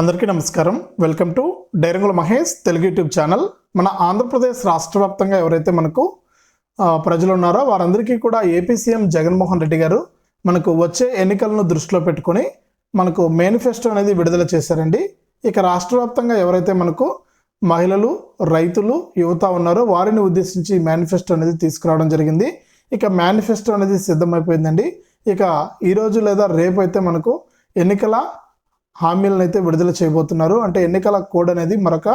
అందరికీ నమస్కారం. Welcome to Dairangula Mahesh Telugu YouTube channel. మన ఆంధ్రప్రదేశ్ రాష్ట్ర వ్యాప్తంగా ఎవరైతే మనకు ప్రజలు ఉన్నారో వారందరికీ కూడా ఏపీ సీఎం జగన్మోహన్ రెడ్డి గారు మనకు వచ్చే ఎన్నికలను దృష్టిలో పెట్టుకొని మనకు మేనిఫెస్టో అనేది విడుదల చేశారండి. ఇక రాష్ట్ర వ్యాప్తంగా ఎవరైతే మనకు మహిళలు రైతులు యువత ఉన్నారో వారిని ఉద్దేశించి మేనిఫెస్టో అనేది తీసుకురావడం జరిగింది. ఇక మేనిఫెస్టో అనేది సిద్ధమైపోయిందండి. ఇక ఈరోజు లేదా రేపు అయితే మనకు ఎన్నికల హామీలను అయితే విడుదల చేయబోతున్నారు. అంటే ఎన్నికల కోడ్ అనేది మరొక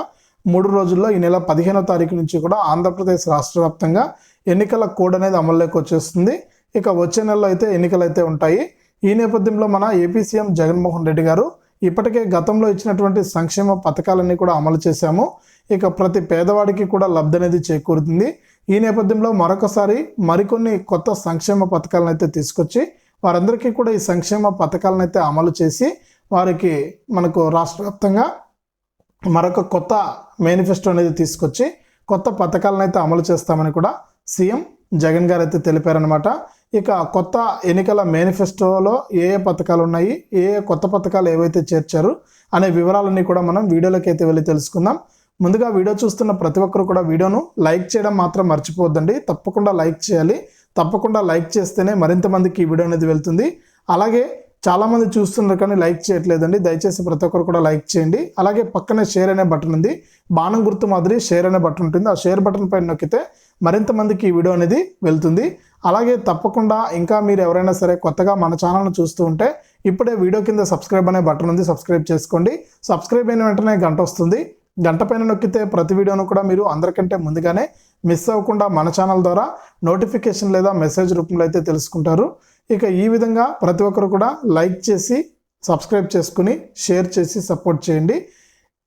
మూడు రోజుల్లో ఈ నెల పదిహేనో తారీఖు నుంచి కూడా ఆంధ్రప్రదేశ్ రాష్ట్ర వ్యాప్తంగా ఎన్నికల కోడ్ అనేది అమల్లోకి వచ్చేస్తుంది. ఇక వచ్చే నెలలో అయితే ఎన్నికలు అయితే ఉంటాయి. ఈ నేపథ్యంలో మన ఏపీ సీఎం జగన్మోహన్ రెడ్డి గారు ఇప్పటికే గతంలో ఇచ్చినటువంటి సంక్షేమ పథకాలన్నీ కూడా అమలు చేశాము. ఇక ప్రతి పేదవాడికి కూడా లబ్ధి అనేది చేకూరుతుంది. ఈ నేపథ్యంలో మరొకసారి మరికొన్ని కొత్త సంక్షేమ పథకాలను అయితే తీసుకొచ్చి వారందరికీ కూడా ఈ సంక్షేమ పథకాలను అయితే అమలు చేసి వారికి మనకు రాష్ట్ర వ్యాప్తంగా మరొక కొత్త మేనిఫెస్టో అనేది తీసుకొచ్చి కొత్త పథకాలను అయితే అమలు చేస్తామని కూడా సీఎం జగన్ గారు అయితే తెలిపారనమాట ఇక కొత్త ఎన్నికల మేనిఫెస్టోలో ఏ ఏ పథకాలు ఉన్నాయి ఏ ఏ కొత్త పథకాలు ఏవైతే చేర్చారు అనే వివరాలన్నీ కూడా మనం వీడియోలోకి అయితే వెళ్ళి తెలుసుకుందాం. ముందుగా వీడియో చూస్తున్న ప్రతి ఒక్కరు కూడా వీడియోను లైక్ చేయడం మాత్రం మర్చిపోవద్దండి. తప్పకుండా లైక్ చేయాలి. తప్పకుండా లైక్ చేస్తేనే మరింత మందికి ఈ వీడియో అనేది వెళ్తుంది. అలాగే చాలామంది చూస్తున్నారు కానీ లైక్ చేయట్లేదండి. దయచేసి ప్రతి ఒక్కరు కూడా లైక్ చేయండి. అలాగే పక్కనే షేర్ అనే బటన్ ఉంది. బాణం గుర్తు మాదిరి షేర్ అనే బటన్ ఉంటుంది. ఆ షేర్ బటన్ పైన నొక్కితే మరింత మందికి ఈ వీడియో అనేది వెళ్తుంది. అలాగే తప్పకుండా ఇంకా మీరు ఎవరైనా సరే కొత్తగా మన ఛానల్ను చూస్తూ ఉంటే ఇప్పుడే వీడియో కింద సబ్స్క్రైబ్ అనే బటన్ ఉంది. సబ్స్క్రైబ్ చేసుకోండి. సబ్స్క్రైబ్ అయిన వెంటనే గంట వస్తుంది. గంట పైన నొక్కితే ప్రతి వీడియోను కూడా మీరు అందరికంటే ముందుగానే మిస్ అవ్వకుండా మన ఛానల్ ద్వారా నోటిఫికేషన్ లేదా మెసేజ్ రూపంలో అయితే తెలుసుకుంటారు. ఇక ఈ విధంగా ప్రతి ఒక్కరు కూడా లైక్ చేసి సబ్స్క్రైబ్ చేసుకుని షేర్ చేసి సపోర్ట్ చేయండి.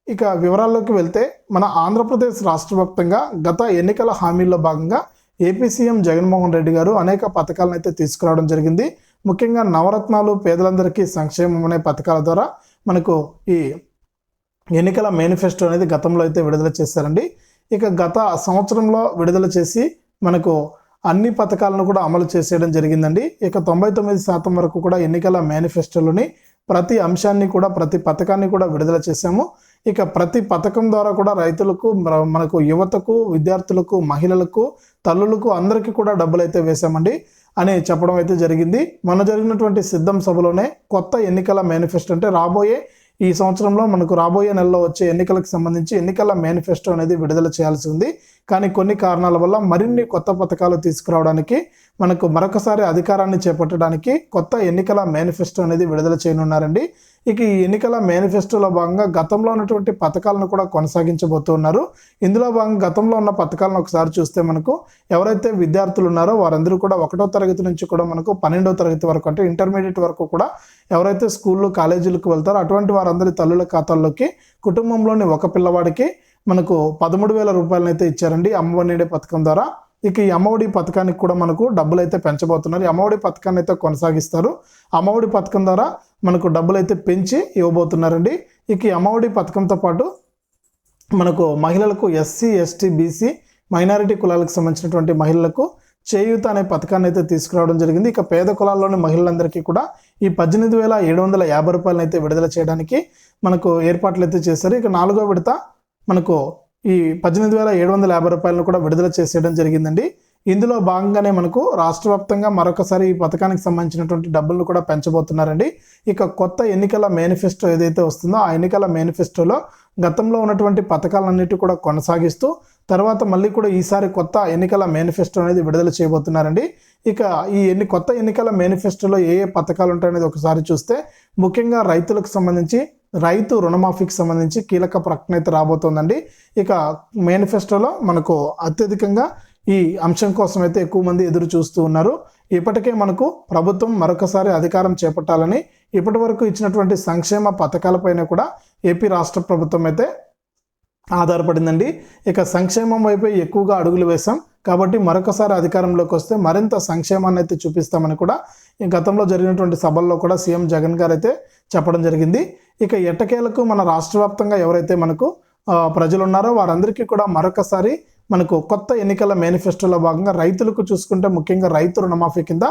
ఇక వివరాల్లోకి వెళ్తే మన ఆంధ్రప్రదేశ్ రాష్ట్ర వ్యాప్తంగా గత ఎన్నికల హామీల్లో భాగంగా ఏపీ సీఎం జగన్మోహన్ రెడ్డి గారు అనేక పథకాలను అయితే తీసుకురావడం జరిగింది. ముఖ్యంగా నవరత్నాలు పేదలందరికీ సంక్షేమం అనే పథకాల ద్వారా మనకు ఈ ఎన్నికల మేనిఫెస్టో అనేది గతంలో అయితే విడుదల చేశారండి. ఇక గత సంవత్సరంలో విడుదల చేసి మనకు అన్ని పథకాలను కూడా అమలు చేసేయడం జరిగిందండి. ఇక తొంభై తొమ్మిది శాతం వరకు కూడా ఎన్నికల మేనిఫెస్టోలోని ప్రతి అంశాన్ని కూడా ప్రతి పథకాన్ని కూడా విడుదల చేశాము. ఇక ప్రతి పథకం ద్వారా కూడా రైతులకు మనకు యువతకు విద్యార్థులకు మహిళలకు తల్లులకు అందరికీ కూడా డబ్బులు అయితే వేశామండి అని చెప్పడం అయితే జరిగింది. మొన్న జరిగినటువంటి సిద్ధం సభలోనే కొత్త ఎన్నికల మేనిఫెస్టో అంటే రాబోయే ఈ సంవత్సరంలో మనకు రాబోయే నెలలో వచ్చే ఎన్నికలకు సంబంధించి ఎన్నికల మేనిఫెస్టో అనేది విడుదల చేయాల్సి ఉంది. కానీ కొన్ని కారణాల వల్ల మరిన్ని కొత్త పథకాలు తీసుకురావడానికి మనకు మరొకసారి అధికారాన్ని చేపట్టడానికి కొత్త ఎన్నికల మేనిఫెస్టో అనేది విడుదల చేయనున్నారండి. ఇక ఈ ఎన్నికల మేనిఫెస్టోలో భాగంగా గతంలో ఉన్నటువంటి పథకాలను కూడా కొనసాగించబోతున్నారు. ఇందులో భాగంగా గతంలో ఉన్న పథకాలను ఒకసారి చూస్తే మనకు ఎవరైతే విద్యార్థులు ఉన్నారో వారందరూ కూడా ఒకటో తరగతి నుంచి కూడా మనకు పన్నెండో తరగతి వరకు అంటే ఇంటర్మీడియట్ వరకు కూడా ఎవరైతే స్కూళ్ళు కాలేజీలకు వెళ్తారో అటువంటి వారందరి తల్లుల ఖాతాల్లోకి కుటుంబంలోని ఒక పిల్లవాడికి మనకు పదమూడు వేల రూపాయలను అయితే ఇచ్చారండి అమ్మఒడి పథకం ద్వారా. ఇక ఈ అమ్మఒడి పథకానికి కూడా మనకు డబ్బులు అయితే పెంచబోతున్నారు అమ్మఒడి పథకాన్ని అయితే కొనసాగిస్తారు. అమ్మఒడి పథకం ద్వారా మనకు డబ్బులు అయితే పెంచి ఇవ్వబోతున్నారండి. ఇక ఈ అమ్మఒడి పథకంతో పాటు మనకు మహిళలకు ఎస్సీ ఎస్టీ బీసీ మైనారిటీ కులాలకు సంబంధించినటువంటి మహిళలకు చేయూత అనే పథకాన్ని అయితే తీసుకురావడం జరిగింది. ఇక పేద కులాల్లోని మహిళలందరికీ కూడా ఈ పద్దెనిమిది వేల ఏడు వందల యాభై రూపాయలను అయితే విడుదల చేయడానికి మనకు ఏర్పాట్లు అయితే చేశారు. ఇక నాలుగో విడత మనకు ఈ పద్దెనిమిది వేల ఏడు వందల యాభై రూపాయలను కూడా విడుదల చేసేయడం జరిగిందండి. ఇందులో భాగంగానే మనకు రాష్ట్ర వ్యాప్తంగా మరొకసారి ఈ పథకానికి సంబంధించినటువంటి డబ్బులను కూడా పెంచబోతున్నారండి. ఇక కొత్త ఎన్నికల మేనిఫెస్టో ఏదైతే వస్తుందో ఆ ఎన్నికల మేనిఫెస్టోలో గతంలో ఉన్నటువంటి పథకాలన్నిటి కూడా కొనసాగిస్తూ తర్వాత మళ్ళీ కూడా ఈసారి కొత్త ఎన్నికల మేనిఫెస్టో అనేది విడుదల చేయబోతున్నారండి. ఇక ఈ ఎన్ని కొత్త ఎన్నికల మేనిఫెస్టోలో ఏ ఏ పథకాలు ఉంటాయనేది ఒకసారి చూస్తే ముఖ్యంగా రైతులకు సంబంధించి రైతు రుణమాఫీకి సంబంధించి కీలక ప్రకటన అయితే రాబోతోందండి. ఇక మేనిఫెస్టోలో మనకు అత్యధికంగా ఈ అంశం కోసం అయితే ఎక్కువ మంది ఎదురు చూస్తూ ఉన్నారు. ఇప్పటికే మనకు ప్రభుత్వం మరొకసారి అధికారం చేపట్టాలని ఇప్పటి వరకు ఇచ్చినటువంటి సంక్షేమ పథకాలపైన కూడా ఏపీ రాష్ట్ర ప్రభుత్వం అయితే ఆధారపడిందండి. ఇక సంక్షేమం వైపే ఎక్కువగా అడుగులు వేశాం. కాబట్టి మరొకసారి అధికారంలోకి వస్తే మరింత సంక్షేమాన్ని అయితే చూపిస్తామని కూడా ఈ గతంలో జరిగినటువంటి సభల్లో కూడా సీఎం జగన్ గారు అయితే చెప్పడం జరిగింది. ఇక ఎట్టకేలకు మన రాష్ట్ర వ్యాప్తంగా ఎవరైతే మనకు ప్రజలు ఉన్నారో వారందరికీ కూడా మరొకసారి మనకు కొత్త ఎన్నికల మేనిఫెస్టోలో భాగంగా రైతులకు చూసుకుంటే ముఖ్యంగా రైతు రుణమాఫీ కింద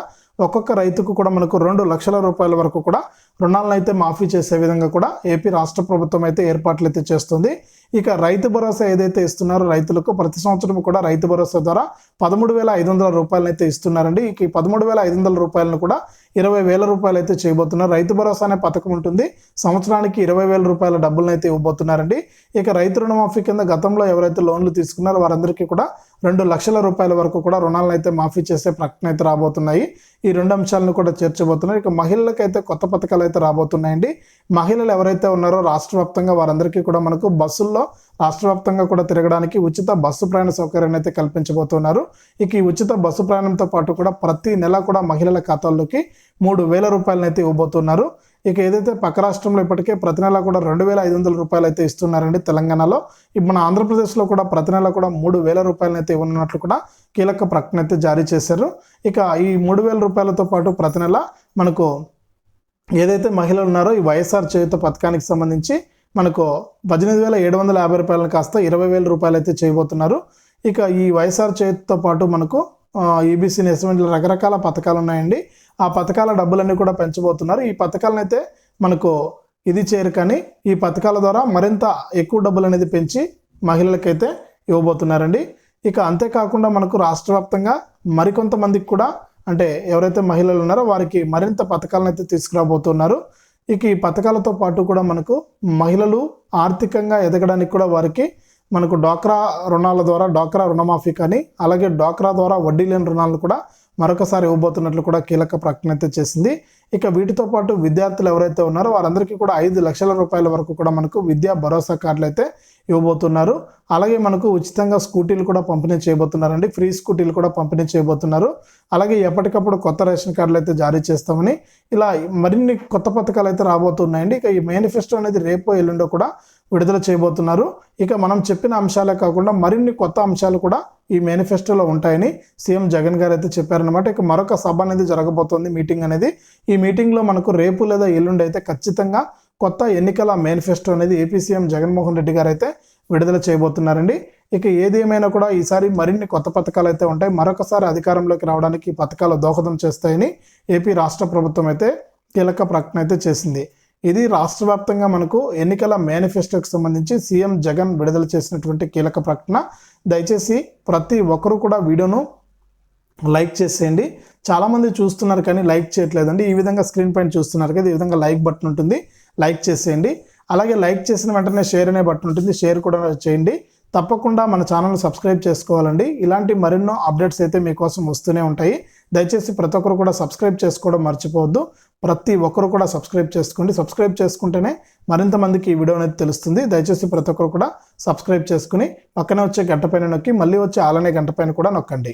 ఒక్కొక్క రైతుకు కూడా మనకు రెండు లక్షల రూపాయల వరకు కూడా రుణాలను అయితే మాఫీ చేసే విధంగా కూడా ఏపీ రాష్ట్ర ప్రభుత్వం అయితే ఏర్పాట్లు అయితే చేస్తుంది. ఇక రైతు భరోసా ఏదైతే ఇస్తున్నారో రైతులకు ప్రతి సంవత్సరం కూడా రైతు భరోసా ద్వారా పదమూడు వేల ఐదు వందల రూపాయలను అయితే ఇస్తున్నారండి. ఇక ఈ పదమూడు వేల ఐదు వందల రూపాయలను కూడా ఇరవై వేల రూపాయలు అయితే చేయబోతున్నారు. రైతు భరోసా అనే పథకం ఉంటుంది. సంవత్సరానికి ఇరవై వేల రూపాయల డబ్బులను అయితే ఇవ్వబోతున్నారండి. ఇక రైతు రుణమాఫీ కింద గతంలో ఎవరైతే లోన్లు తీసుకున్నారో వారందరికీ కూడా రెండు లక్షల రూపాయల వరకు కూడా రుణాలను అయితే మాఫీ చేసే ప్రకటన అయితే రాబోతున్నాయి. ఈ రెండు అంశాలను కూడా చేర్చబోతున్నారు ఇక మహిళలకైతే కొత్త పథకాలు అయితే రాబోతున్నాయండి. మహిళలు ఎవరైతే ఉన్నారో రాష్ట్ర వ్యాప్తంగా వారందరికీ కూడా మనకు బస్సుల్లో రాష్ట్ర వ్యాప్తంగా కూడా తిరగడానికి ఉచిత బస్సు ప్రయాణ సౌకర్యాన్ని అయితే కల్పించబోతున్నారు. ఇక ఈ ఉచిత బస్సు ప్రయాణంతో పాటు కూడా ప్రతి నెల కూడా మహిళల ఖాతాల్లోకి మూడు వేల రూపాయలను అయితే ఇవ్వబోతున్నారు. ఇక ఏదైతే పక్క రాష్ట్రంలో ఇప్పటికే ప్రతి నెల కూడా రెండు వేల ఐదు వందల రూపాయలు అయితే ఇస్తున్నారండి తెలంగాణలో. ఇప్పుడు మన ఆంధ్రప్రదేశ్లో కూడా ప్రతి నెల కూడా మూడు వేల రూపాయలను అయితే ఇవ్వనున్నట్లు కూడా కీలక ప్రకటన అయితే జారీ చేశారు. ఇక ఈ మూడు వేల రూపాయలతో పాటు ప్రతి నెల మనకు ఏదైతే మహిళలు ఉన్నారో ఈ వైఎస్ఆర్ చేయుత పథకానికి సంబంధించి మనకు పద్దెనిమిది వేల ఏడు వందల యాభై రూపాయలను కాస్త ఇరవై వేల రూపాయలు అయితే చేయబోతున్నారు. ఇక ఈ వైఎస్ఆర్ చేతితో పాటు మనకు ఈబీసీ నెస్మెంట్ రకరకాల పథకాలు ఉన్నాయండి. ఆ పథకాల డబ్బులన్నీ కూడా పెంచబోతున్నారు. ఈ పథకాలను అయితే మనకు ఇది చేయరు కానీ ఈ పథకాల ద్వారా మరింత ఎక్కువ డబ్బులు అనేది పెంచి మహిళలకైతే ఇవ్వబోతున్నారండి. ఇక అంతేకాకుండా మనకు రాష్ట్ర వ్యాప్తంగా మరికొంతమందికి కూడా అంటే ఎవరైతే మహిళలు ఉన్నారో వారికి మరింత పథకాలను అయితే తీసుకురాబోతున్నారు. ఇక ఈ పథకాలతో పాటు కూడా మనకు మహిళలు ఆర్థికంగా ఎదగడానికి కూడా వారికి మనకు డ్వాక్రా రుణాల ద్వారా డ్వాక్రా రుణమాఫీ కానీ అలాగే డ్వాక్రా ద్వారా వడ్డీ లేని రుణాలను కూడా మరొకసారి ఇవ్వబోతున్నట్లు కూడా కీలక ప్రకటన అయితే చేసింది. ఇక వీటితో పాటు విద్యార్థులు ఎవరైతే ఉన్నారో వారందరికీ కూడా ఐదు లక్షల రూపాయల వరకు కూడా మనకు విద్యా భరోసా కార్డులు అయితే ఇవ్వబోతున్నారు. అలాగే మనకు ఉచితంగా స్కూటీలు కూడా పంపిణీ చేయబోతున్నారండి. ఫ్రీ స్కూటీలు కూడా పంపిణీ చేయబోతున్నారు. అలాగే ఎప్పటికప్పుడు కొత్త రేషన్ కార్డులు అయితే జారీ చేస్తామని ఇలా మరిన్ని కొత్త పథకాలు అయితే రాబోతున్నాయండి. ఇక ఈ మేనిఫెస్టో అనేది రేపో ఎల్లుండో కూడా విడుదల చేయబోతున్నారు. ఇక మనం చెప్పిన అంశాలే కాకుండా మరిన్ని కొత్త అంశాలు కూడా ఈ మేనిఫెస్టోలో ఉంటాయని సీఎం జగన్ గారు అయితే చెప్పారనమాట ఇక మరొక సభ అనేది జరగబోతోంది మీటింగ్ అనేది. ఈ మీటింగ్లో మనకు రేపు లేదా ఎల్లుండి అయితే ఖచ్చితంగా కొత్త ఎన్నికల మేనిఫెస్టో అనేది ఏపీ సీఎం జగన్మోహన్ రెడ్డి గారు అయితే విడుదల చేయబోతున్నారండి. ఇక ఏది ఏమైనా కూడా ఈసారి మరిన్ని కొత్త పథకాలు అయితే ఉంటాయి. మరొకసారి అధికారంలోకి రావడానికి ఈ పథకాలు దోహదం చేస్తాయని ఏపీ రాష్ట్ర ప్రభుత్వం అయితే కీలక ప్రకటన అయితే చేసింది. ఇది రాష్ట్ర వ్యాప్తంగా మనకు ఎన్నికల మేనిఫెస్టోకి సంబంధించి సీఎం జగన్ విడుదల చేసినటువంటి కీలక ప్రకటన. దయచేసి ప్రతి ఒక్కరూ కూడా వీడియోను లైక్ చేసేయండి. చాలామంది చూస్తున్నారు కానీ లైక్ చేయట్లేదండి. ఈ విధంగా స్క్రీన్ పైన చూస్తున్నారు కదా ఈ విధంగా లైక్ బటన్ ఉంటుంది. లైక్ చేసేయండి. అలాగే లైక్ చేసిన వెంటనే షేర్ అనే బటన్ ఉంటుంది. షేర్ కూడా చేయండి. తప్పకుండా మన ఛానల్ సబ్స్క్రైబ్ చేసుకోవాలండి. ఇలాంటి మరెన్నో అప్డేట్స్ అయితే మీకోసం వస్తూనే ఉంటాయి. దయచేసి ప్రతి ఒక్కరు కూడా సబ్స్క్రైబ్ చేసుకోవడం మర్చిపోవద్దు. ప్రతి ఒక్కరు కూడా సబ్స్క్రైబ్ చేసుకోండి. సబ్స్క్రైబ్ చేసుకుంటేనే మరింత మందికి ఈ వీడియో అనేది తెలుస్తుంది. దయచేసి ప్రతి ఒక్కరు కూడా సబ్స్క్రైబ్ చేసుకుని పక్కనే వచ్చే గంట పైన నొక్కి మళ్ళీ వచ్చే ఆలనే గంట పైన కూడా నొక్కండి.